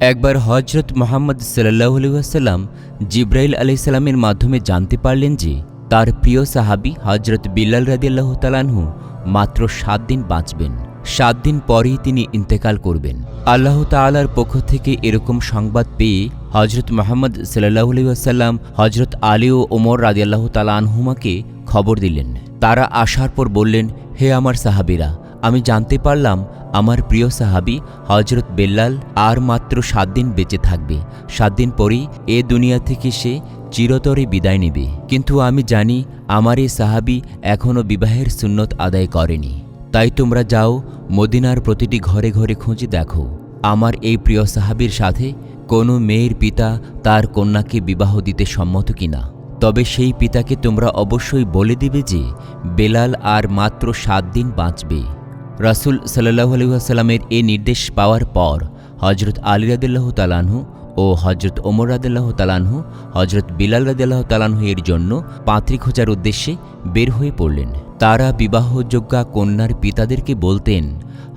একবার হজরত মোহাম্মদ সাল্লাহ আসাল্লাম জিব্রাইল আলাইসাল্লামের মাধ্যমে জানতে পারলেন যে তার প্রিয় সাহাবি হজরত বিল্লাল রাদিল্লাহ তালানহু মাত্র সাত দিন বাঁচবেন। সাত দিন পরেই তিনি ইন্তেকাল করবেন। আল্লাহ তাআলার পক্ষ থেকে এরকম সংবাদ পেয়ে হজরত মোহাম্মদ সাল্লাহ আসাল্লাম হজরত আলী ও ওমর রাদিয়াল্লাহ তালানহুমাকে খবর দিলেন। তারা আসার পর বললেন, হে আমার সাহাবিরা আমি জানতে পারলাম আমার প্রিয় সাহাবি হজরত বেল্লাল আর মাত্র সাত দিন বেঁচে থাকবে। সাত দিন পরেই এ দুনিয়া থেকে সে চিরতরে বিদায় নেবে। কিন্তু আমি জানি আমার এই সাহাবি এখনও বিবাহের সুন্নত আদায় করেনি। তাই তোমরা যাও, মদিনার প্রতিটি ঘরে ঘরে খুঁজে দেখো। আমার এই প্রিয় সাহাবির সাথে কোনো মেয়ের পিতা তার কন্যাকে বিবাহ দিতে সম্মত কিনা। তবে সেই পিতাকে তোমরা অবশ্যই বলে দিবে যে বেলাল আর মাত্র সাত দিন বাঁচবে। রাসুল সাল্লাহ আলহামের এ নির্দেশ পাওয়ার পর হজরত আলী রাদিল্লাহ তালানহু ও হজরত ওমর রাদিল্লাহ তালানহু হজরত বিলাল রাদিল্লাহ তালানহু এর জন্য পাত্রী খোঁজার উদ্দেশ্যে বের হয়ে পড়লেন। তারা বিবাহযোগ্যা কন্যার পিতাদেরকে বলতেন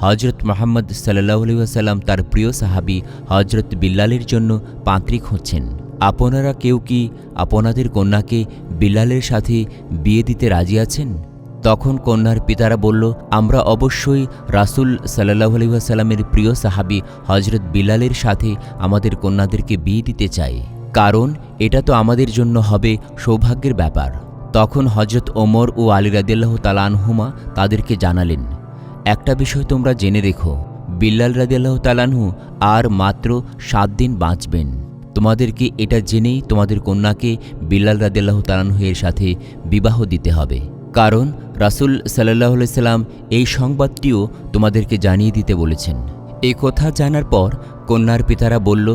হজরত মোহাম্মদ সাল্লাহ আলহাম তার প্রিয় সাহাবি হজরত বিল্লালের জন্য পাত্রী খুঁজছেন। আপনারা কেউ কি আপনাদের কন্যাকে বিল্লালের সাথে বিয়ে দিতে রাজি আছেন? তখন কন্যার পিতারা বলল, আমরা অবশ্যই রাসুল সাল্লাহ আলহিহাসাল্লামের প্রিয় সাহাবি হজরত বিলালের সাথে আমাদের কন্যাদেরকে বিয়ে দিতে চাই। কারণ এটা তো আমাদের জন্য হবে সৌভাগ্যের ব্যাপার। তখন হজরত ওমর ও আলী রাদিল্লাহ তালানহুমা তাদেরকে জানালেন, একটা বিষয় তোমরা জেনে রেখো। বিল্লাল রাদিল্লাহ তালানহু আর মাত্র সাত দিন বাঁচবেন। তোমাদেরকে এটা জেনেই তোমাদের কন্যাকে বিল্লাল রাদিল্লাহ এর সাথে বিবাহ দিতে হবে। কারণ রাসুল সাল্লাহ সাল্লাম এই সংবাদটিও তোমাদেরকে জানিয়ে দিতে বলেছেন। এ কথা জানার পর কন্যার পিতারা বলল,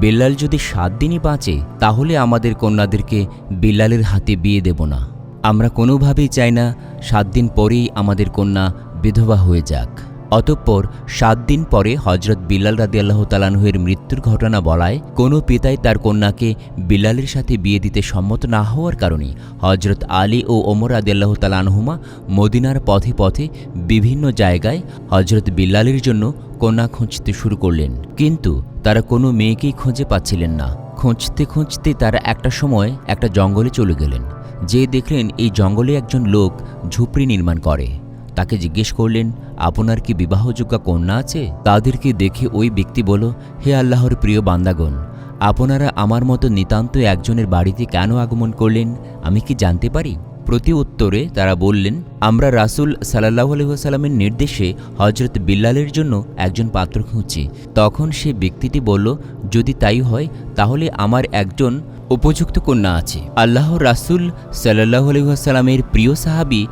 বিল্লাল যদি সাত দিনই বাঁচে, তাহলে আমাদের কন্যাদেরকে বিল্লালের হাতে বিয়ে দেব না। আমরা কোনোভাবেই চাই না সাত দিন পরেই আমাদের কন্যা বিধবা হয়ে যাক। অতঃপর সাত দিন পরে হজরত বিল্লাল রাদি আল্লাহ তালানহের মৃত্যুর ঘটনা বলায় কোনো পিতাই তার কন্যাকে বিল্লালের সাথে বিয়ে দিতে সম্মত না হওয়ার কারণে হজরত আলী ও ওমর রাদি আল্লাহ তালানহুমা মদিনার পথে পথে বিভিন্ন জায়গায় হজরত বিল্লালের জন্য কন্যা খুঁজতে শুরু করলেন। কিন্তু তারা কোনো মেয়েকেই খুঁজে পাচ্ছিলেন না। খুঁজতে খুঁজতে তারা একটা সময় একটা জঙ্গলে চলে গেলেন। যে দেখলেন এই জঙ্গলে একজন লোক ঝুপড়ি নির্মাণ করে। তাকে জিজ্ঞেস করলেন, আপনার কি বিবাহযোগ্য কন্যা আছে? তাদেরকে দেখে ওই ব্যক্তি বলো হে আল্লাহর প্রিয় বান্দাগণ, আপনারা আমার মতো নিতান্ত একজনের বাড়িতে কেন আগমন করলেন? আমি কি জানতে পারি? প্রতি উত্তরে তারা বললেন, আমরা রাসুল সাল্লাহ আলহিহাসাল্লামের নির্দেশে হজরত বিল্লালের জন্য একজন পাত্র খুঁজছি। তখন সে ব্যক্তিটি বলল, যদি তাই হয়, তাহলে আমার একজন উপযুক্ত কন্যা আছে। আল্লাহ রাসুল সাল্লাহ আলহিহাসাল্লামের প্রিয় সাহাবি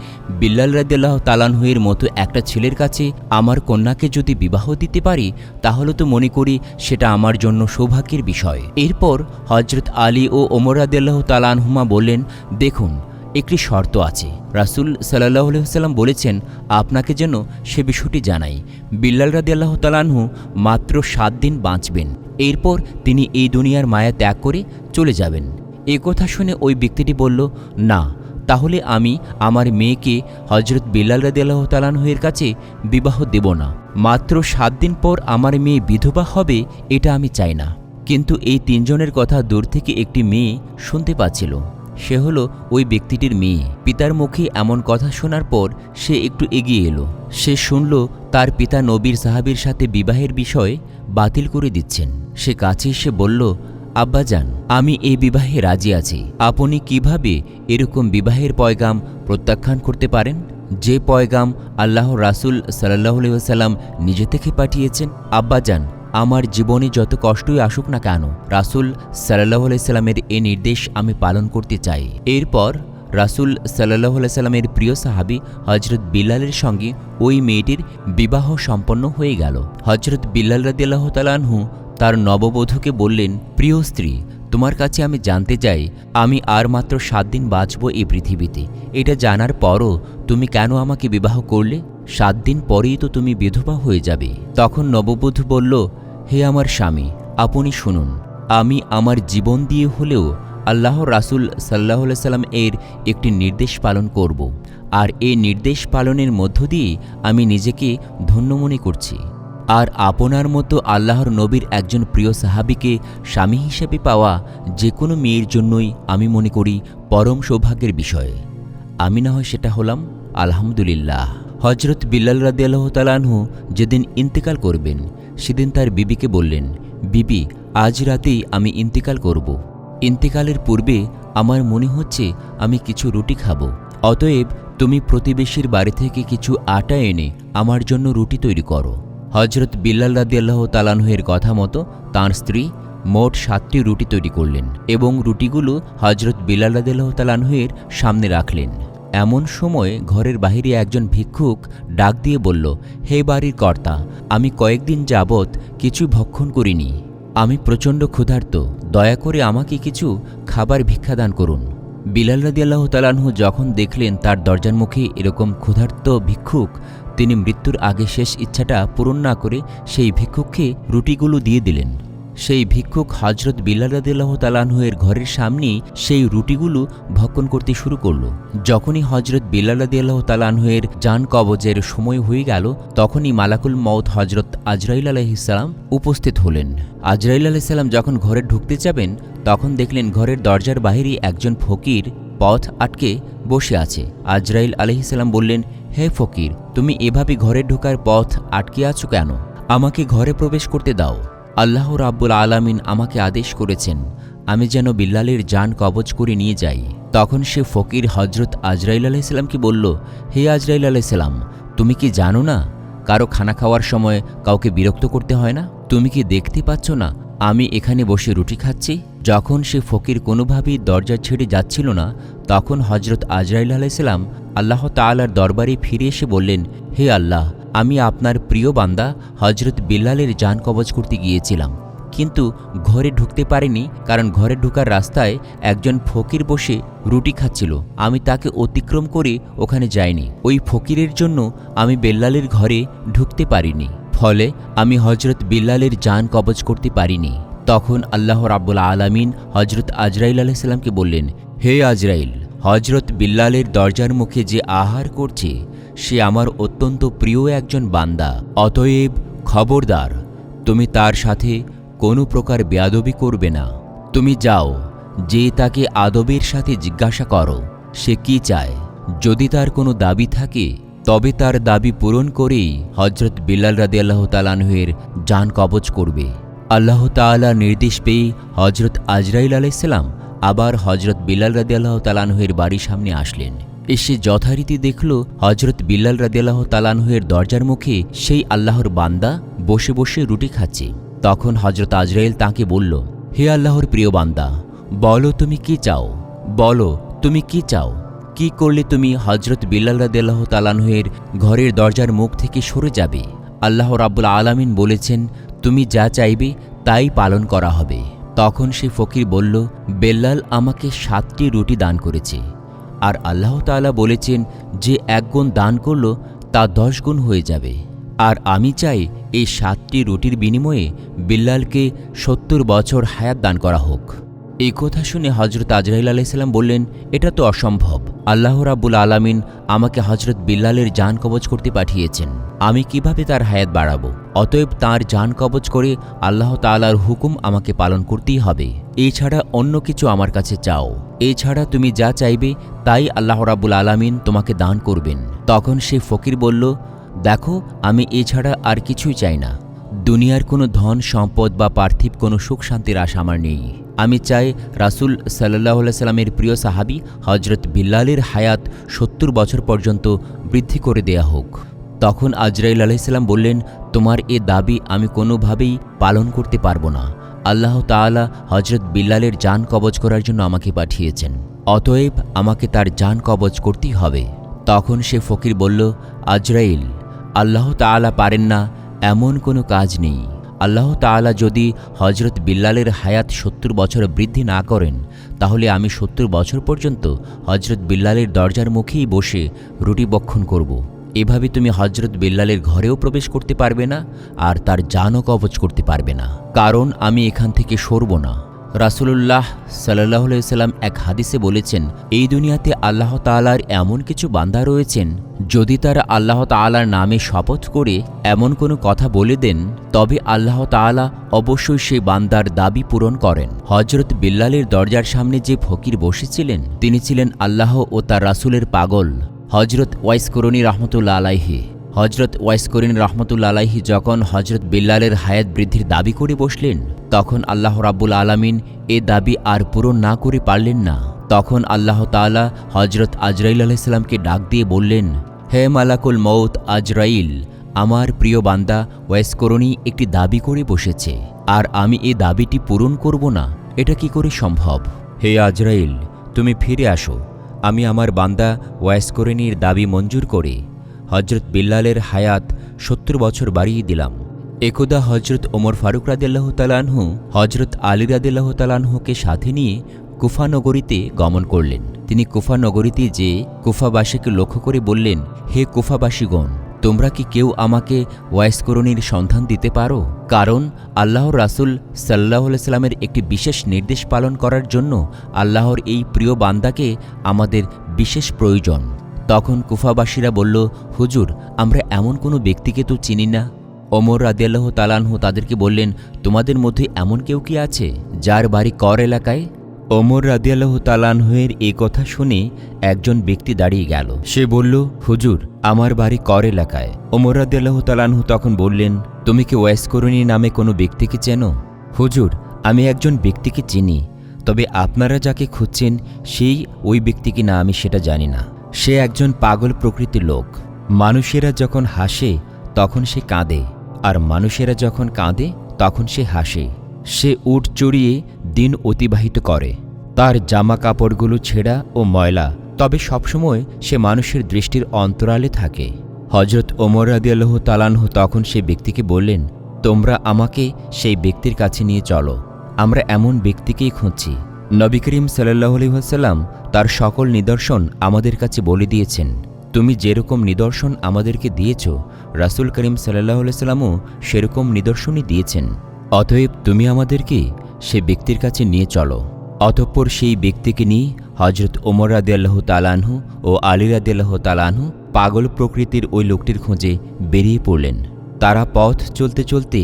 বিল্লাল রাদিল্লাহ তালানহুয়ের মতো একটা ছেলের কাছে, আমার কন্যাকে যদি বিবাহ দিতে পারি, তাহলে তো মনে করি সেটা আমার জন্য সৌভাগ্যের বিষয়। এরপর হজরত আলী ও ওমর রাদিল্লাহ তালানহুমা বললেন, দেখুন একটি শর্ত আছে। রাসুল সাল্লাহ সাল্লাম বলেছেন, আপনাকে যেন সে বিষয়টি জানাই। বিল্লাল রাদি আল্লাহ তালানহু মাত্র সাত দিন বাঁচবেন। এরপর তিনি এই দুনিয়ার মায়া ত্যাগ করে চলে যাবেন। এ কথা শুনে ওই ব্যক্তিটি বলল, না, তাহলে আমি আমার মেয়েকে হজরত বিল্লাল রাদি আল্লাহ তালানহুয়ের কাছে বিবাহ দেব না। মাত্র সাত দিন পর আমার মেয়ে বিধবা হবে, এটা আমি চাই না। কিন্তু এই তিনজনের কথা দূর থেকে একটি মেয়ে শুনতে পাচ্ছিল। সে হলো ওই ব্যক্তিটির মেয়ে। পিতার মুখে এমন কথা শোনার পর সে একটু এগিয়ে এলো। সে শুনল তার পিতা নবীর সাহাবির সাথে বিবাহের বিষয় বাতিল করে দিচ্ছেন। সে কাছে এসে বলল আব্বাজান আমি এই বিবাহে রাজি আছি। আপনি কীভাবে এরকম বিবাহের পয়গাম প্রত্যাখ্যান করতে পারেন? যে পয়গাম আল্লাহ রাসুল সাল্লাহ সাল্লাম নিজে থেকে পাঠিয়েছেন আব্বাজান আমার জীবনে যত কষ্টই আসুক না কেন, রাসুল সাল্লাহ সাল্লামের এ নির্দেশ আমি পালন করতে চাই। এরপর রাসুল সাল্লাহ সাল্লামের প্রিয় সাহাবি হজরত বিল্লালের সঙ্গে ওই মেয়েটির বিবাহ সম্পন্ন হয়ে গেল। হজরত বিল্লাল রাদিয়াল্লাহ তালানহু তার নববধূকে বললেন, প্রিয় স্ত্রী, তোমার কাছে আমি জানতে চাই, আমি আর মাত্র সাত দিন বাঁচব এই পৃথিবীতে। এটা জানার পরও তুমি কেন আমাকে বিবাহ করলে? সাত দিন পরেই তো তুমি বিধবা হয়ে যাবে। তখন নববধূ বলল হে আমার স্বামী, আপনি শুনুন। আমি আমার জীবন দিয়ে হলেও আল্লাহ রাসুল সাল্লাহ সাল্লাম এর একটি নির্দেশ পালন করব। আর এই নির্দেশ পালনের মধ্য দিয়ে আমি নিজেকে ধন্য মনে করছি। আর আপনার মতো আল্লাহর নবীর একজন প্রিয় সাহাবিকে স্বামী হিসেবে পাওয়া যে কোনো মেয়ের জন্যই আমি মনে করি পরম সৌভাগ্যের বিষয়। আমি না হয় সেটা হলাম আলহামদুলিল্লাহ। হজরত বিল্লাল রাদিয়াল্লাহ তালানহু যেদিন ইন্তেকাল করবেন সেদিন তার বিবিকে বললেন, বিবি, আজ রাতেই আমি ইন্তেকাল করব। ইন্তেকালের পূর্বে আমার মনে হচ্ছে আমি কিছু রুটি খাব। অতএব তুমি প্রতিবেশীর বাড়ি থেকে কিছু আটা এনে আমার জন্য রুটি তৈরি করো। হজরত বিল্লাল রাদিয়াল্লাহ তালানহের কথা মতো তাঁর স্ত্রী মোট সাতটি রুটি তৈরি করলেন এবং রুটিগুলো হজরত বিল্লাল রাদিয়াল্লাহ তালানহের সামনে রাখলেন। এমন সময় ঘরের বাহিরে একজন ভিক্ষুক ডাক দিয়ে বলল, হে বাড়ির কর্তা, আমি কয়েকদিন যাবৎ কিছু ভক্ষণ করিনি। আমি প্রচণ্ড ক্ষুধার্ত। দয়া করে আমাকে কিছু খাবার ভিক্ষাদান করুন। বিলাল রাদিয়াল্লাহ তালানহু যখন দেখলেন তার দরজার মুখে এরকম ক্ষুধার্ত ভিক্ষুক, তিনি মৃত্যুর আগে শেষ ইচ্ছাটা পূরণ না করে সেই ভিক্ষুককে রুটিগুলো দিয়ে দিলেন। সেই ভিক্ষুক হজরত বিল্লাল রাদিয়াল্লাহ তালানহুয়ের ঘরের সামনেই সেই রুটিগুলো ভক্ষণ করতে শুরু করল। যখনই হজরত বিল্লাল রাদিয়াল্লাহ তালানহুয়ের যান কবজের সময় হয়ে গেল, তখনই মালাকুল মৌত হজরত আজরাইল আলাইহিসাল্লাম উপস্থিত হলেন। আজরাইল আলাইসাল্লাম যখন ঘরে ঢুকতে যাবেন, তখন দেখলেন ঘরের দরজার বাহিরে একজন ফকির পথ আটকে বসে আছে। আজরাইল আলহিসাল্লাম বললেন, হে ফকির, তুমি এভাবে ঘরে ঢোকার পথ আটকে আছো কেন? আমাকে ঘরে প্রবেশ করতে দাও। আল্লাহ রাব্বুল আলামিন আমাকে আদেশ করেছেন, আমি যেন বিল্লালের যান কবজ করে নিয়ে যাই। তখন সে ফকির হজরত আজরাইল আলাইসাল্লামকে বলল, হে আজরাইল আলাইসাল্লাম তুমি কি জানো না? কারও খানা খাওয়ার সময় কাউকে বিরক্ত করতে হয় না? তুমি কি দেখতে পাচ্ছ না? আমি এখানে বসে রুটি খাচ্ছি। যখন সে ফকির কোনোভাবেই দরজা ছেড়ে যাচ্ছিল না, তখন হজরত আজরাইল আলাইসাল্লাম আল্লাহ তাআলার দরবারে ফিরে এসে বললেন, হে আল্লাহ আমি আপনার প্রিয় বান্দা হজরত বিল্লালের যান কবজ করতে গিয়েছিলাম। কিন্তু ঘরে ঢুকতে পারিনি কারণ ঘরে ঢোকার রাস্তায় একজন ফকির বসে রুটি খাচ্ছিল। আমি তাকে অতিক্রম করে ওখানে যাইনি। ওই ফকিরের জন্য আমি বেল্লালের ঘরে ঢুকতে পারিনি। ফলে আমি হজরত বিল্লালের যান কবজ করতে পারিনি। তখন আল্লাহ রাব্বুল আলামিন হজরত আজরাইল আলাইসাল্লামকে বললেন, হে আজরাইল হজরত বিল্লালের দরজার মুখে যে আহার করছে সে আমার অত্যন্ত প্রিয় একজন বান্দা। অতএব, খবরদার, তুমি তার সাথে কোনো প্রকার বেয়াদবি করবে না। তুমি যাও, যে তাকে আদবের সাথে জিজ্ঞাসা করো, সে কি চায়। যদি তার কোনো দাবি থাকে, তবে তার দাবি পূরণ করেই হজরত বিল্লাল রাদি আল্লাহ তালানহের যান কবচ করবে। আল্লাহ তাআলা নির্দেশ পেয়ে হজরত আজরাইল আলাইসাল্লাম আবার হজরত বিল্লাল রাদি আল্লাহ তালানহের বাড়ির সামনে আসলেন। এসে যথারীতি দেখল হজরত বিল্লাল রাদিয়াল্লাহ তালানহের দরজার মুখে সেই আল্লাহর বান্দা বসে বসে রুটি খাচ্ছে। তখন হজরত আজরাইল তাকে বলল, হে আল্লাহর প্রিয় বান্দা, বলো তুমি কি চাও? বলো, তুমি কি চাও? কি করলে তুমি হজরত বিল্লাল রাদিয়াল্লাহ তালানহের ঘরের দরজার মুখ থেকে সরে যাবে? আল্লাহ রাব্বুল আলামিন বলেছেন, তুমি যা চাইবে, তাই পালন করা হবে। তখন সে ফকির বলল, বেল্লাল আমাকে সাতটি রুটি দান করেছে। আর আল্লাহ তালা বলেছেন, যে এক গুণ দান করল, তা দশ গুণ হয়ে যাবে। আর আমি চাই এই সাতটি রুটির বিনিময়ে বিল্লালকে সত্তর বছর হায়াত দান করা হোক। এই কথা শুনে হজরত আজরাইল আলাইসাল্লাম বললেন, এটা তো অসম্ভব। আল্লাহ রাব্বুল আলামিন আমাকে হজরত বিল্লালের যান কবজ করতে পাঠিয়েছেন। আমি কীভাবে তার হায়াত বাড়াবো? অতএব তার যান কবজ করে আল্লাহ তাআলার হুকুম আমাকে পালন করতেই হবে। এছাড়া অন্য কিছু আমার কাছে চাও। এছাড়া তুমি যা চাইবে, তাই আল্লাহ রাব্বুল আলামিন তোমাকে দান করবেন। তখন সে ফকির বলল, দেখো, আমি এছাড়া আর কিছুই চাই না। দুনিয়ার কোনো ধন, সম্পদ বা পার্থিব কোনো সুখ, শান্তির আশা আমার নেই। আমি চাই রাসুল সাল্লাহ সাল্লামের প্রিয় সাহাবি হজরত বিল্লালের হায়াত সত্তর বছর পর্যন্ত বৃদ্ধি করে দেয়া হোক। তখন আজরাইল আলাইসাল্লাম বললেন, তোমার এ দাবি আমি কোনোভাবেই পালন করতে পারব না। আল্লাহ তাআলা হজরত বিল্লালের যান কবজ করার জন্য আমাকে পাঠিয়েছেন। অতএব আমাকে তার যান কবজ করতেই হবে। তখন সে ফকির বলল, আজরাইল, আল্লাহ তাআলা পারেন না এমন কোনো কাজ নেই। আল্লাহ তাআলা যদি হজরত বিল্লালের হায়াত সত্তর বছর বৃদ্ধি না করেন, তাহলে আমি সত্তর বছর পর্যন্ত হজরত বিল্লালের দরজার মুখেই বসে রুটি বক্ষণ করব। এভাবে তুমি হজরত বিল্লালের ঘরেও প্রবেশ করতে পারবে না, আর তার জানও কবচ করতে পারবে না। কারণ আমি এখান থেকে সরব না। রাসূলুল্লাহ সাল্লাহ সাল্লাম এক হাদিসে বলেছেন, এই দুনিয়াতে আল্লাহ তাআলার এমন কিছু বান্দা রয়েছেন, যদি তারা আল্লাহ তাআলার নামে শপথ করে এমন কোনো কথা বলে দেন, তবে আল্লাহ তাআলা অবশ্যই সেই বান্দার দাবি পূরণ করেন। হজরত বিল্লালের দরজার সামনে যে ফকির বসেছিলেন, তিনি ছিলেন আল্লাহ ও তার রাসূলের পাগল। হজরত ওয়াইস করণী রহমতুল্লা আলাইহি। হজরত ওয়াইস করিন রহমতুল্লা আলাইহি যখন হজরত বিল্লালের হায়াত বৃদ্ধির দাবি করে বসলেন, তখন আল্লাহ রাব্বুল আলামিন এ দাবি আর পূরণ না করে পারলেন না। তখন আল্লাহ তাআলা হজরত আজরাইল আলাইসাল্লামকে ডাক দিয়ে বললেন, হে মালাকুল মৌত আজরাইল, আমার প্রিয় বান্দা ওয়াইস করণী একটি দাবি করে বসেছে, আর আমি এ দাবিটি পূরণ করব না। এটা কি করে সম্ভব? হে আজরাইল, তুমি ফিরে আসো। আমি আমার বান্দা ওয়াইস করণীর দাবি মঞ্জুর করে হজরত বিল্লালের হায়াত সত্তর বছর বাড়িয়ে দিলাম। একদা হজরত ওমর ফারুক রাদিল্লাহ তালানহু হজরত আলী রাদিল্লাহ তালানহুকে সাথে নিয়ে কুফা নগরীতে গমন করলেন। তিনি কুফা নগরীতে যে কুফাবাসীকে লক্ষ্য করে বললেন, হে কুফাবাসীগণ, তোমরা কি কেউ আমাকে ওয়াইসকরণীর সন্ধান দিতে পারো? কারণ আল্লাহর রাসুল সাল্লাহ সাল্লামের একটি বিশেষ নির্দেশ পালন করার জন্য আল্লাহর এই প্রিয় বান্দাকে আমাদের বিশেষ প্রয়োজন। তখন কুফাবাসীরা বলল, হুজুর, আমরা এমন কোনো ব্যক্তিকে তো চিনি না। ওমর রাদিয়াল্লাহ তালানহু তাদেরকে বললেন, তোমাদের মধ্যে এমন কেউ কি আছে যার বাড়ি কর এলাকায়? ওমর রাদিয়াল্লাহ তালানহুয়ের এ কথা শুনে একজন ব্যক্তি দাঁড়িয়ে গেল। সে বলল, হুজুর, আমার বাড়ি কর এলাকায়। ওমর রাদিয়াল্লাহ তালানহু তখন বললেন, তুমি কি ওয়াইসকরণী নামে কোনো ব্যক্তিকে চেনো? হুজুর, আমি একজন ব্যক্তিকে চিনি, তবে আপনারা যাকে খুঁজছেন, সেই ওই ব্যক্তি কি না, আমি সেটা জানি না। সে একজন পাগল প্রকৃতির লোক। মানুষেরা যখন হাসে, তখন সে কাঁদে। আর মানুষেরা যখন কাঁদে, তখন সে হাসে। সে উট চড়িয়ে দিন অতিবাহিত করে। তার জামা কাপড়গুলো ছেঁড়া ও ময়লা, তবে সবসময় সে মানুষের দৃষ্টির অন্তরালে থাকে। হজরত ওমর রাদিয়াল্লাহ তালানহ তখন সেই ব্যক্তিকে বললেন, তোমরা আমাকে সেই ব্যক্তির কাছে নিয়ে চলো। আমরা এমন ব্যক্তিকেই খুঁজছি। নবী করিম সাল্লাহ আলহিহাসাল্লাম তার সকল নিদর্শন আমাদের কাছে বলে দিয়েছেন। তুমি যেরকম নিদর্শন আমাদেরকে দিয়েছ, রাসুল করিম সাল্লাহ সাল্লামও সেরকম নিদর্শনই দিয়েছেন। অতএব তুমি আমাদেরকে সে ব্যক্তির কাছে নিয়ে চলো। অতঃপর সেই ব্যক্তিকে নিয়ে হজরত ওমর রাদিয়াল্লাহ তালানহু ও আলী রাদিয়াল্লাহ তালানহু পাগল প্রকৃতির ওই লোকটির খোঁজে বেরিয়ে পড়লেন। তারা পথ চলতে চলতে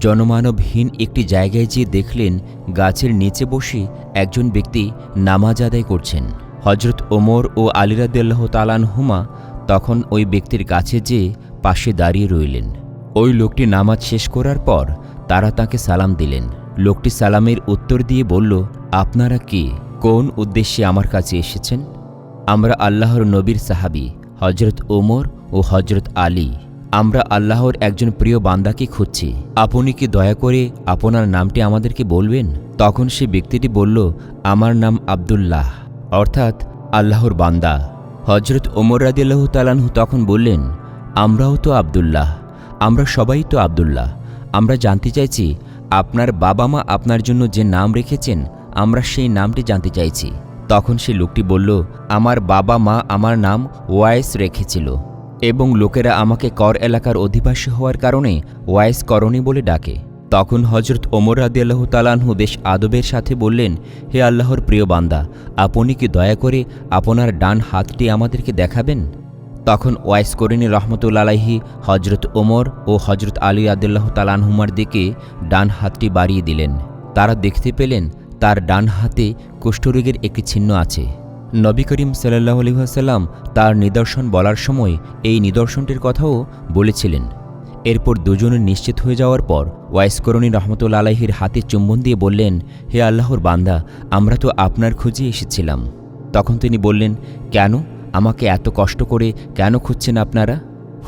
জনমানবহীন একটি জায়গায় যেয়ে দেখলেন গাছের নিচে বসে একজন ব্যক্তি নামাজ আদায় করছেন। হজরত ওমর ও আলিরাদ্দাল্লাহ তালানহুমা তখন ওই ব্যক্তির কাছে যেয়ে পাশে দাঁড়িয়ে রইলেন। ওই লোকটি নামাজ শেষ করার পর তারা তাকে সালাম দিলেন। লোকটি সালামের উত্তর দিয়ে বলল, আপনারা কি? কোন উদ্দেশ্যে আমার কাছে এসেছেন? আমরা আল্লাহর নবীর সাহাবি হজরত ওমর ও হজরত আলী। আমরা আল্লাহর একজন প্রিয় বান্দাকে খুঁজছি। আপনি কি দয়া করে আপনার নামটি আমাদেরকে বলবেন? তখন সে ব্যক্তিটি বলল, আমার নাম আব্দুল্লাহ। অর্থাৎ আল্লাহর বান্দা। হজরত ওমর রাদিল্লাহ তালানহু তখন বললেন, আমরাও তো আব্দুল্লাহ। আমরা সবাই তো আব্দুল্লাহ। আমরা জানতে চাইছি, আপনার বাবা মা আপনার জন্য যে নাম রেখেছেন, আমরা সেই নামটি জানতে চাইছি। তখন সে লোকটি বলল, আমার বাবা মা আমার নাম ওয়াইস রেখেছিল। এবং লোকেরা আমাকে কর এলাকার অধিবাসী হওয়ার কারণে ওয়াইস করণী বলে ডাকে। তখন হজরত ওমর রাদিয়াল্লাহ তালানহু বেশ আদবের সাথে বললেন, হে আল্লাহর প্রিয় বান্দা, আপনি কি দয়া করে আপনার ডান হাতটি আমাদেরকে দেখাবেন? তখন ওয়াইস করিনী রহমতুল্লাহি হজরত ওমর ও হজরত আলী আদুল্লাহ তালানহুমার দিকে ডান হাতটি বাড়িয়ে দিলেন। তারা দেখতে পেলেন, তার ডান হাতে কুষ্ঠরোগের একটি চিহ্ন আছে। নবী করিম সাল্লাহ আলহিহাসাল্লাম তার নিদর্শন বলার সময় এই নিদর্শনটির কথাও বলেছিলেন। এরপর দুজনে নিশ্চিত হয়ে যাওয়ার পর ওয়াইসকরণী রহমতুল্লা আলাহির হাতে চুম্বন দিয়ে বললেন, হে আল্লাহর বান্দা, আমরা তো আপনার খুঁজে এসেছিলাম। তখন তিনি বললেন, কেন? আমাকে এত কষ্ট করে কেন খুঁজছেন আপনারা?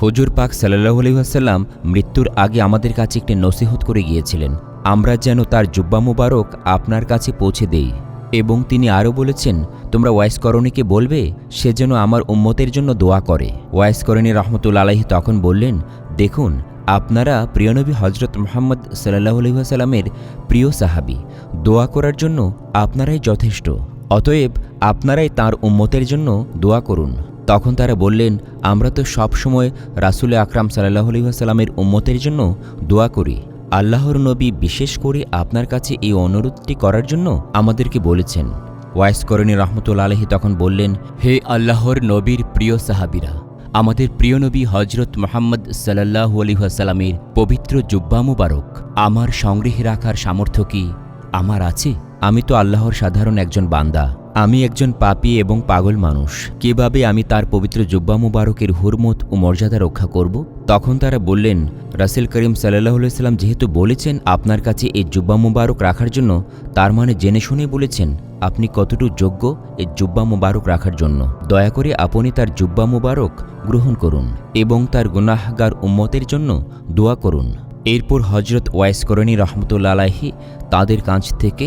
হুজুর পাক সাল্লাহ আলহিহাসাল্লাম মৃত্যুর আগে আমাদের কাছে একটি নসিহত করে গিয়েছিলেন, আমরা যেন তার জুব্বা মুবারক আপনার কাছে পৌঁছে দেই। এবং তিনি আরও বলেছেন, তোমরা ওয়াইসকরণীকে বলবে, সে যেন আমার উম্মতের জন্য দোয়া করে। ওয়াইসকরণী রহমতুল আলাহি তখন বললেন, দেখুন, আপনারা প্রিয়নবী হজরত মোহাম্মদ সাল্লাহ আলহিহাসাল্লামের প্রিয় সাহাবি। দোয়া করার জন্য আপনারাই যথেষ্ট। অতএব আপনারাই তার উম্মতের জন্য দোয়া করুন। তখন তারা বললেন, আমরা তো সবসময় রাসুল আকরাম সাল্লাহ আলহিহাসাল্লামের উম্মতের জন্য দোয়া করি। আল্লাহর নবী বিশেষ করে আপনার কাছে এই অনুরোধটি করার জন্য আমাদেরকে বলেছেন। ওয়াইস করণী রহমতুল আলহি তখন বললেন হে আল্লাহর নবীর প্রিয় সাহাবিরা আমাদের প্রিয় নবী হজরত মোহাম্মদ সাল্লাহ আলিহাসাল্লামের পবিত্র জুব্বা মুবারক আমার সংগ্রহে রাখার সামর্থ্য কি? আমার আছে? আমি তো আল্লাহর সাধারণ একজন বান্দা। আমি একজন পাপী এবং পাগল মানুষ। কীভাবে আমি তার পবিত্র জুব্বা মুবারকের হুরমত ও মর্যাদা রক্ষা করব? তখন তারা বললেন, রাসেল করিম সাল্লাহ সাল্লাম যেহেতু বলেছেন আপনার কাছে এই জুব্বা মুবারক রাখার জন্য, তার মানে জেনে শুনে বলেছেন, আপনি কতটুকু যোগ্য এই জুব্বা মুবারক রাখার জন্য। দয়া করে আপনি তার জুব্বা মুবারক গ্রহণ করুন এবং তার গুনাহগার উম্মতের জন্য দোয়া করুন। এরপর হজরত ওয়াইস করণী রহমতুল্লা আলাহি তাদের কাছ থেকে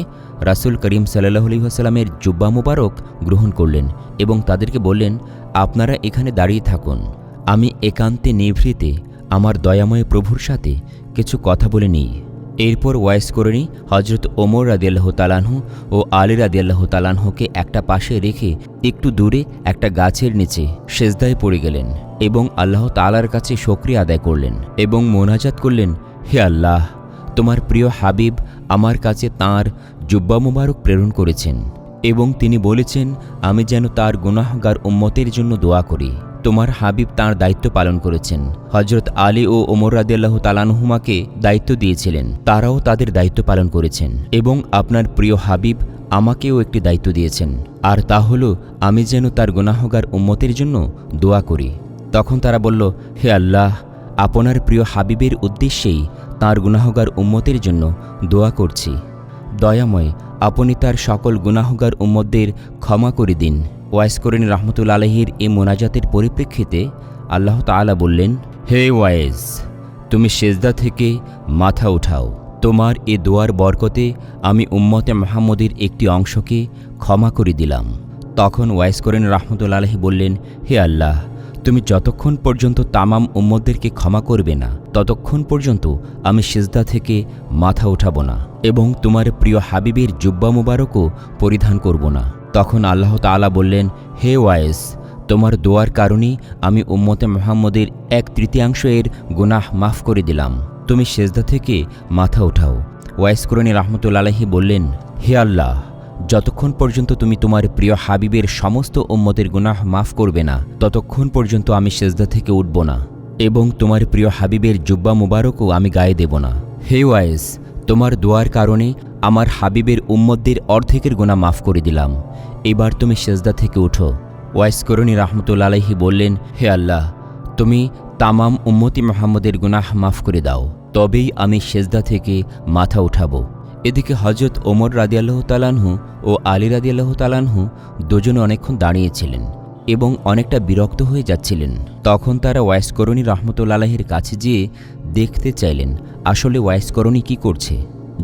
রাসুল করিম সাল্লাহ আলহিহাস্লামের জুব্বা মুবারক গ্রহণ করলেন এবং তাদেরকে বললেন, আপনারা এখানে দাঁড়িয়ে থাকুন। আমি একান্তে নিভৃতে আমার দয়াময় প্রভুর সাথে কিছু কথা বলে নিই। এরপর ওয়াইস করণী হজরত ওমর রাদিয়াল্লাহ তালানহু ও আলী রাদিয়াল্লাহ তালানহুকে একটা পাশে রেখে একটু দূরে একটা গাছের নিচে সেজদায় পড়ে গেলেন এবং আল্লাহ তালার কাছে সক্রিয় আদায় করলেন এবং মোনাজাত করলেন, হে আল্লাহ, তোমার প্রিয় হাবিব আমার কাছে তাঁর জুব্বা মুবারক প্রেরণ করেছেন এবং তিনি বলেছেন, আমি যেন তার গুনাহগার উম্মতের জন্য দোয়া করি। তোমার হাবিব তার দায়িত্ব পালন করেছেন। হজরত আলী ও ওমর রাদিয়াল্লাহ তালানহুমাকে দায়িত্ব দিয়েছিলেন। তারাও তাদের দায়িত্ব পালন করেছেন এবং আপনার প্রিয় হাবিব আমাকেও একটি দায়িত্ব দিয়েছেন। আর তা হল, আমি যেন তার গুনাহগার উম্মতের জন্য দোয়া করি। তখন তারা বলল, হে আল্লাহ, আপনার প্রিয় হাবিবের উদ্দেশ্যেই তার গুনাহগার উম্মতের জন্য দোয়া করছি। দয়াময় আপনি তার সকল গুনাহগার উম্মতদের ক্ষমা করে দিন। ওয়াইস করিন রহমতুল আলহির এই মোনাজাতের পরিপ্রেক্ষিতে আল্লাহ তাআলা বললেন, হে ওয়াইস, তুমি সেজদা থেকে মাথা উঠাও। তোমার এ দোয়ার বরকতে আমি উম্মতে মাহমুদের একটি অংশকে ক্ষমা করে দিলাম। তখন ওয়াইস করিন রহমতুল আলহি বললেন, হে আল্লাহ তুমি যতক্ষণ পর্যন্ত তামাম উম্মদদেরকে ক্ষমা করবে না, ততক্ষণ পর্যন্ত আমি সেজদা থেকে মাথা উঠাবো না এবং তোমার প্রিয় হাবিবের জুব্বা মুবারকও পরিধান করব না। তখন আল্লাহ তাআলা বললেন, হে ওয়াইস তোমার দোয়ার কারণেই আমি উম্মতে মোহাম্মদের এক তৃতীয়াংশ এর গুনাহ মাফ করে দিলাম। তুমি সেজদা থেকে মাথা উঠাও। ওয়াইস করণী রহমতুল্লাহি বললেন, হে আল্লাহ যতক্ষণ পর্যন্ত তুমি তোমার প্রিয় হাবিবের সমস্ত উম্মতের গুনাহ মাফ করবে না, ততক্ষণ পর্যন্ত আমি সেজদা থেকে উঠব না এবং তোমার প্রিয় হাবিবের জুব্বা মুবারকও আমি গায়ে দেব না। হে ওয়াইস, তোমার দোয়ার কারণে আমার হাবিবের উম্মতদের অর্ধেকের গুণা মাফ করে দিলাম। এবার তুমি সেজদা থেকে উঠো। ওয়াইস করণী রহমতুল্লা আলহি বললেন, হে আল্লাহ, তুমি তামাম উম্মতি মোহাম্মদের গুনাহ মাফ করে দাও, তবেই আমি সেজদা থেকে মাথা উঠাবো। এদিকে হজরত ওমর রাদিয়াল্লাহ তালানহু ও আলী রাদিয়াল্লাহ তালানহু দুজনে অনেকক্ষণ দাঁড়িয়েছিলেন এবং অনেকটা বিরক্ত হয়ে যাচ্ছিলেন। তখন তারা ওয়াইসকরণী রহমতুল্লাহের কাছে গিয়ে দেখতে চাইলেন, আসলে ওয়াইসকরণী কি করছে?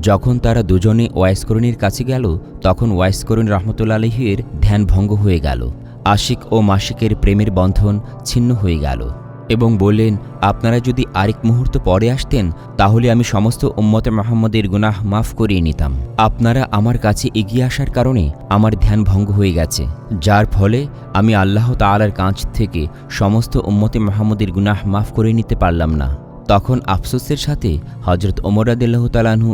যখন তারা দুজনে ওয়াইসকরণীর কাছে গেল, তখন ওয়াইসকরণী রহমতুল্লা আলহির ধ্যান ভঙ্গ হয়ে গেল। আশিক ও মাসিকের প্রেমের বন্ধন ছিন্ন হয়ে গেল। এবং বললেন, আপনারা যদি আরেক মুহূর্ত পরে আসতেন, তাহলে আমি সমস্ত উম্মতে মোহাম্মদের গুনাহ মাফ করিয়ে নিতাম। আপনারা আমার কাছে এগিয়ে আসার কারণে আমার ধ্যান ভঙ্গ হয়ে গেছে। যার ফলে আমি আল্লাহ তাআলার কাছ থেকে সমস্ত উম্মতে মোহাম্মদের গুনাহ মাফ করে নিতে পারলাম না। তখন আফসোসের সাথে হজরত ওমর রাদিল্লাহ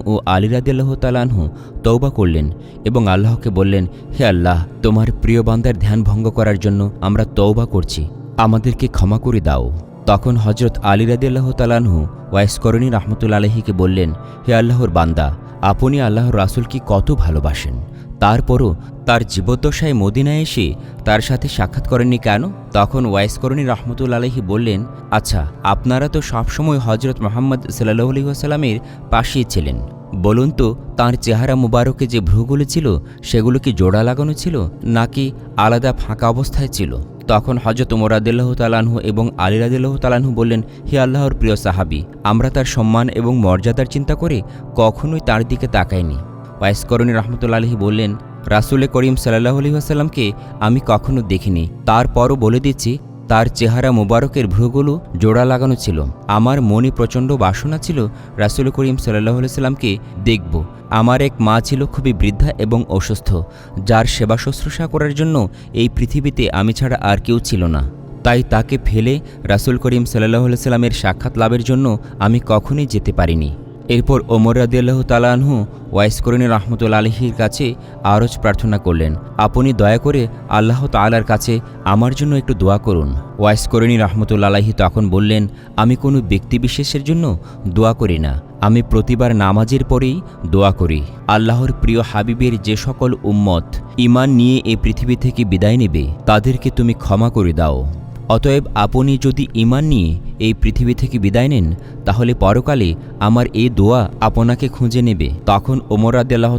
ও আলী রাদিল্লাহ তৌবা করলেন এবং আল্লাহকে বললেন, হে আল্লাহ, তোমার প্রিয় বান্দার ধ্যান ভঙ্গ করার জন্য আমরা তৌবা করছি। আমাদেরকে ক্ষমা করে দাও। তখন হজরত আলী রাদিল্লাহ তালানহু ওয়াইসকরণী রহমতুল্লা আলহিকে বললেন, হে আল্লাহর বান্দা, আপনি আল্লাহর রাসুলকে কত ভালোবাসেন? তারপরও তার জীবদ্দশায় মদিনায় এসে তার সাথে সাক্ষাৎ করেননি কেন? তখন ওয়াইসকরণী রহমতুল আলহি বললেন আচ্ছা আপনারা তো সবসময় হজরত মোহাম্মদ সাল্লাহ আলহি আসাল্লামের পাশেই ছিলেন। বলুন তো, তাঁর চেহারা মুবারকে যে ভ্রুগুলো ছিল, সেগুলো কি জোড়া লাগানো ছিল, নাকি আলাদা ফাঁকা অবস্থায় ছিল? তখন হজরত মোরাদিল্লাহ তালানহু এবং আলী রাদিল্লাহ তালানহু বললেন, হে আল্লাহর প্রিয় সাহাবি, আমরা তার সম্মান এবং মর্যাদার চিন্তা করে কখনোই তার দিকে তাকাইনি। ওয়াইসকরণী রহমতুল্লা আলহি বললেন, রাসুলে করিম সাল্লাহ আলহি আসাল্লামকে আমি কখনো দেখিনি। তারপরও বলে দিচ্ছি তার চেহারা মোবারকের ভ্রুগুলো জোড়া লাগানো ছিল। আমার মনে প্রচণ্ড বাসনা ছিল রাসুল করিম সাল্লাহ সাল্লামকে দেখব। আমার এক মা ছিল খুবই বৃদ্ধা এবং অসুস্থ, যার সেবা শুশ্রূষা করার জন্য এই পৃথিবীতে আমি ছাড়া আর কেউ ছিল না। তাই তাকে ফেলে রাসুল করিম সাল্লাহ সাল্লামের সাক্ষাৎ লাভের জন্য আমি কখনোই যেতে পারিনি। এরপর ওমর রাদিয়াল্লাহ তালাহু ওয়াইস করিনী রহমতুল আলহির কাছে আরজ প্রার্থনা করলেন, আপনি দয়া করে আল্লাহ তালার কাছে আমার জন্য একটু দোয়া করুন। ওয়াইস করিনী রহমতুল আলাহি তখন বললেন, আমি কোনো ব্যক্তিবিশেষের জন্য দোয়া করি না। আমি প্রতিবার নামাজের পরেই দোয়া করি। আল্লাহর প্রিয় হাবিবের যে সকল উম্মত ইমান নিয়ে এই পৃথিবী থেকে বিদায় নেবে, তাদেরকে তুমি ক্ষমা করে দাও। অতএব আপনি যদি ইমান নিয়ে এই পৃথিবী থেকে বিদায় নেন, তাহলে পরকালে আমার এই দোয়া আপনাকে খুঁজে নেবে। তখন ওমর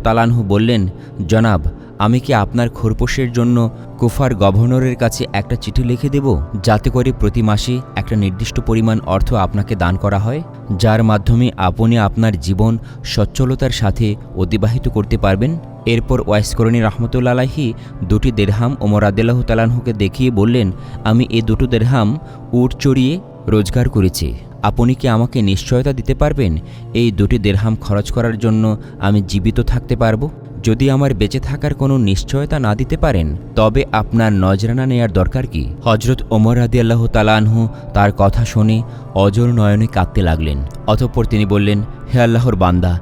তালানহু বললেন, জনাব, আমি কি আপনার খোরপোশের জন্য কুফার গভর্নরের কাছে একটা চিঠি লিখে দেব, যাতে করে প্রতি মাসে একটা নির্দিষ্ট পরিমাণ অর্থ আপনাকে দান করা হয়? যার মাধ্যমে আপনি আপনার জীবন সচ্ছলতার সাথে অতিবাহিত করতে পারবেন? এরপর ওয়াইসকরণী আলাহি দুটি দেড়হাম ওমর আদিল্লাহ তালানহুকে দেখিয়ে বললেন, আমি এ দুটো দেড়হাম উট চড়িয়ে রোজগার করেছি। আপনি কি আমাকে নিশ্চয়তা দিতে পারবেন? এই দুটি দেড়হাম খরচ করার জন্য আমি জীবিত থাকতে পারব? যদি আমার বেঁচে থাকার কোনো নিশ্চয়তা না দিতে পারেন, তবে আপনার নজরানা নেয়ার দরকার কি? হজরত ওমর রাদি আল্লাহ তালানহু তার কথা শুনে অজর নয়নে কাঁদতে লাগলেন। অতঃপর তিনি বললেন, হে আল্লাহর বান্দা,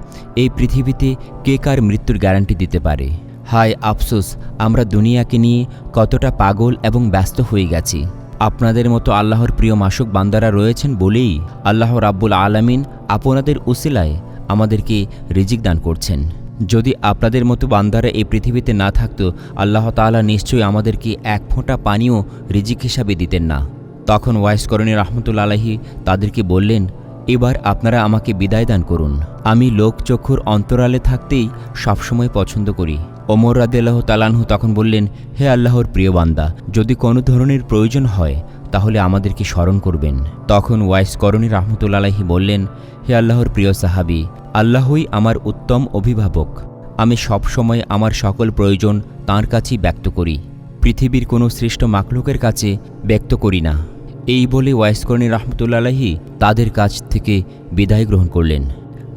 এই পৃথিবীতে কে কার মৃত্যুর গ্যারান্টি দিতে পারে? হায় আফসোস, আমরা দুনিয়াকে নিয়ে কতটা পাগল এবং ব্যস্ত হয়ে গেছি। আপনাদের মতো আল্লাহর প্রিয় মাসুক বান্দারা রয়েছেন বলেই আল্লাহ রাব্বুল আলামিন আপনাদের উসিলায় আমাদেরকে রিজিক দান করছেন। যদি আপনাদের মতো বান্দারা এই পৃথিবীতে না থাকতো, আল্লাহ তাআলা নিশ্চয়ই আমাদেরকে এক ফোঁটা পানিও রিজিক হিসাবে দিতেন না। তখন ওয়াইসকরণী রহমতুল্লা আলাহি তাদেরকে বললেন, এবার আপনারা আমাকে বিদায় দান করুন। আমি লোকচক্ষুর অন্তরালে থাকতেই সবসময় পছন্দ করি। ওমর রাদিয়াল্লাহ তালানহু তখন বললেন, হে আল্লাহর প্রিয় বান্দা, যদি কোনো ধরনের প্রয়োজন হয়, তাহলে আমাদেরকে স্মরণ করবেন। তখন ওয়াইস করণী রহমতুল্লাহি বললেন হে আল্লাহর প্রিয় সাহাবি, আল্লাহই আমার উত্তম অভিভাবক। আমি সবসময় আমার সকল প্রয়োজন তাঁর কাছেই ব্যক্ত করি। পৃথিবীর কোনো শ্রেষ্ঠ মাকলুকের কাছে ব্যক্ত করি না। এই বলে ওয়াইসকর্ণী রহমতুল্লাহি তাদের কাছ থেকে বিদায় গ্রহণ করলেন।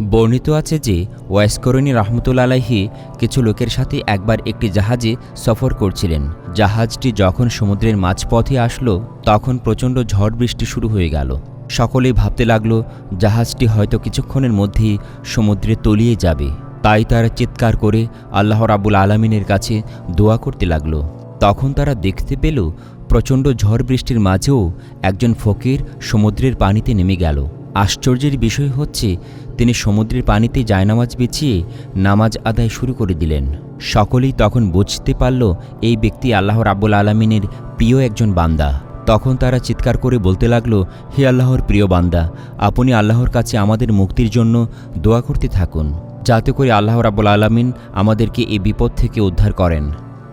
বর্ণিত আছে যে ওয়াইসকরণী রহমতুল্লাহি কিছু লোকের সাথে একবার একটি জাহাজে সফর করছিলেন। জাহাজটি যখন সমুদ্রের মাঝপথে আসলো, তখন প্রচণ্ড ঝড় বৃষ্টি শুরু হয়ে গেল। সকলেই ভাবতে লাগল, জাহাজটি হয়তো কিছুক্ষণের মধ্যেই সমুদ্রে তলিয়ে যাবে। তাই তারা চিৎকার করে আল্লাহ রাবুল আলমিনের কাছে দোয়া করতে লাগল। তখন তারা দেখতে পেল, প্রচণ্ড ঝড় বৃষ্টির মাঝেও একজন ফকির সমুদ্রের পানিতে নেমে গেল। আশ্চর্যের বিষয় হচ্ছে, তিনি সমুদ্রের পানিতে জায়নামাজ বিছিয়ে নামাজ আদায় শুরু করে দিলেন। সকলেই তখন বুঝতে পারল, এই ব্যক্তি আল্লাহ রাব্বুল আলমিনের প্রিয় একজন বান্দা। তখন তারা চিৎকার করে বলতে লাগল, হে আল্লাহর প্রিয় বান্দা, আপনি আল্লাহর কাছে আমাদের মুক্তির জন্য দোয়া করতে থাকুন, যাতে করে আল্লাহ রাব্বুল আলমিন আমাদেরকে এই বিপদ থেকে উদ্ধার করেন।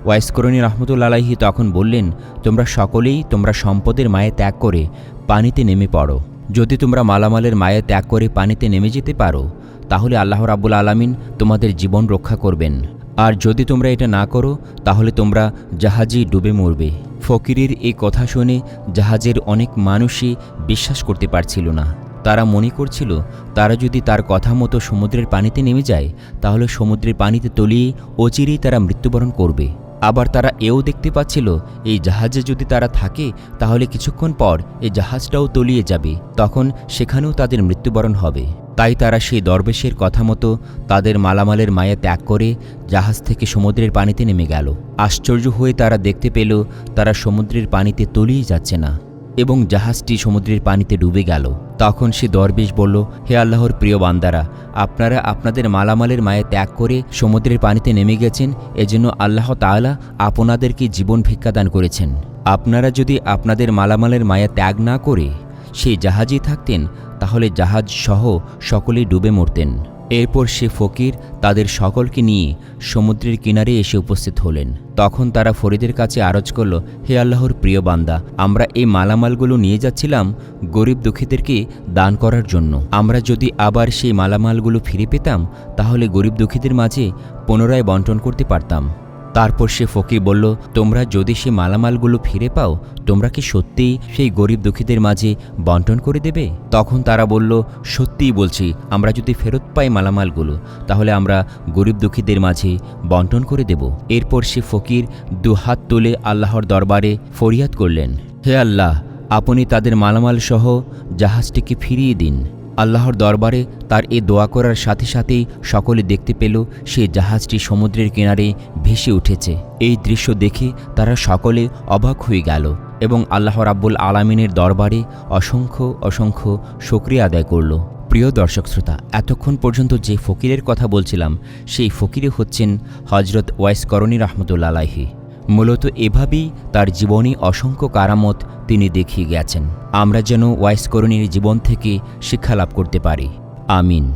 ওয়াইসকরণী রহমতুল্লাহি তখন বললেন, তোমরা সকলেই তোমরা সম্পদের মায়ে ত্যাগ করে পানিতে নেমে পড়ো। যদি তোমরা মালামালের মায়ে ত্যাগ করে পানিতে নেমে যেতে পারো, তাহলে আল্লাহ রাব্বুল আলামিন তোমাদের জীবন রক্ষা করবেন। আর যদি তোমরা এটা না করো, তাহলে তোমরা জাহাজেই ডুবে মরবে। ফকিরের এই কথা শুনে জাহাজের অনেক মানুষই বিশ্বাস করতে পারছিল না। তারা মনে করছিল, তারা যদি তার কথা মতো সমুদ্রের পানিতে নেমে যায়, তাহলে সমুদ্রের পানিতে তলিয়ে অচিরেই তারা মৃত্যুবরণ করবে। আবার তারা এও দেখতে পাচ্ছিল, এই জাহাজে যদি তারা থাকে, তাহলে কিছুক্ষণ পর এই জাহাজটাও তলিয়ে যাবে, তখন সেখানেও তাদের মৃত্যুবরণ হবে। তাই তারা সেই দরবেশের কথা মতো তাদের মালামালের মায়া ত্যাগ করে জাহাজ থেকে সমুদ্রের পানিতে নেমে গেল। আশ্চর্য হয়ে তারা দেখতে পেল, তারা সমুদ্রের পানিতে তলিয়ে যাচ্ছে না এবং জাহাজটি সমুদ্রের পানিতে ডুবে গেল। তখন সে দরবেশ বলল, হে আল্লাহর প্রিয় বান্দারা, আপনারা আপনাদের মালামালের মায়ে ত্যাগ করে সমুদ্রের পানিতে নেমে গেছেন, এজন্য আল্লাহ তাআলা আপনাদেরকে জীবন ভিক্ষাদান করেছেন। আপনারা যদি আপনাদের মালামালের মায়া ত্যাগ না করে সেই জাহাজেই থাকতেন, তাহলে জাহাজ সহ সকলেই ডুবে মরতেন। এরপর সে ফকির তাদের সকলকে নিয়ে সমুদ্রের কিনারে এসে উপস্থিত হলেন। তখন তারা ফরিদের কাছে আরজ করল, হে আল্লাহর প্রিয় বান্দা, আমরা এই মালামালগুলো নিয়ে যাচ্ছিলাম গরিব দুঃখীদেরকে দান করার জন্য। আমরা যদি আবার সেই মালামালগুলো ফিরে পেতাম, তাহলে গরিব দুঃখীদের মাঝে পুনরায় বন্টন করতে পারতাম। তারপর সে ফকির বলল, তোমরা যদি সে মালামালগুলো ফিরে পাও, তোমরা কি সত্যিই সেই গরিব দুঃখীদের মাঝে বন্টন করে দেবে? তখন তারা বলল, সত্যিই বলছি, আমরা যদি ফেরত পাই মালামালগুলো, তাহলে আমরা গরিব দুঃখীদের মাঝে বন্টন করে দেব। এরপর সে ফকির দুহাত তুলে আল্লাহর দরবারে ফরিয়াদ করলেন, হে আল্লাহ, আপনি তাদের মালামাল সহ জাহাজটিকে ফিরিয়ে দিন। আল্লাহর দরবারে তার এ দোয়া করার সাথে সাথেই সকলে দেখতে পেল সে জাহাজটি সমুদ্রের কিনারে ভেসে উঠেছে। এই দৃশ্য দেখে তারা সকলে অবাক হয়ে গেল এবং আল্লাহ রাব্বুল আলামিনের দরবারে অসংখ্য অসংখ্য শুক্রিয়া আদায় করল। প্রিয় দর্শক শ্রোতা, এতক্ষণ পর্যন্ত যে ফকিরের কথা বলছিলাম, সেই ফকিরে হচ্ছেন হজরত ওয়াইস করণী রহমতুল্লা আলাহি মূলত এভাবেই তার জীবনে অসংখ্য কারামত তিনি দেখিয়ে গেছেন। আমরা যেন ওয়াইস করণীর জীবন থেকে শিক্ষা লাভ করতে পারি। আমিন।